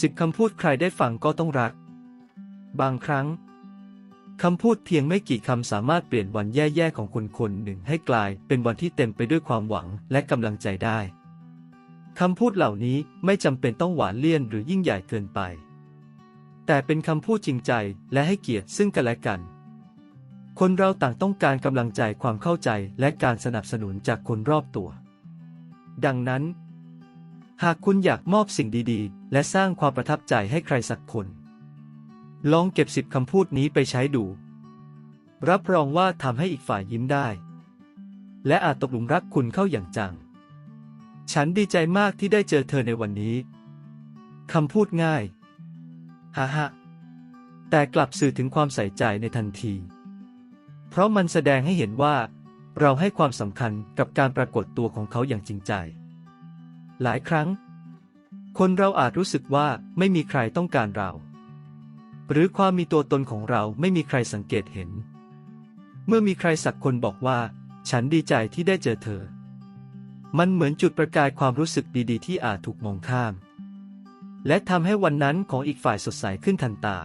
สิบคำพูดใครได้ฟังก็ต้องรัก บางครั้ง คำพูดเพียงไม่กี่คำสามารถเปลี่ยนวันแย่ๆของคนคนหนึ่งให้กลายเป็นวันที่เต็มไปด้วยความหวังและกำลังใจได้ คำพูดเหล่านี้ไม่จำเป็นต้องหวานเลี่ยนหรือยิ่งใหญ่เกินไป แต่เป็นคำพูดจริงใจและให้เกียรติซึ่งกันและกัน คนเราต่างต้องการกำลังใจความเข้าใจและการสนับสนุนจากคนรอบตัว ดังนั้น หากคุณอยากมอบสิ่งดีๆ และสร้างความประทับใจให้ใครสักคน ลองเก็บสิบคำพูดนี้ไปใช้ดู รับรองว่าทำให้อีกฝ่ายยิ้มได้ และอาจตกหลุมรักคุณเข้าอย่างจัง ฉันดีใจมากที่ได้เจอเธอในวันนี้ คำพูดง่ายฮ่าฮแต่กลับสื่อถึงความใส่ใจในทันที เพราะมันแสดงให้เห็นว่า เราให้ความสำคัญกับการปรากฏตัวของเขาอย่างจริงใจ หลายครั้ง คนเราอาจรู้สึกว่าไม่มีใครต้องการเรา หรือความมีตัวตนของเราไม่มีใครสังเกตเห็น เมื่อมีใครสักคนบอกว่า ฉันดีใจที่ได้เจอเธอ มันเหมือนจุดประกายความรู้สึกดีๆ ที่อาจถูกมองข้าม และทำให้วันนั้นของอีกฝ่ายสดใสขึ้นทันตา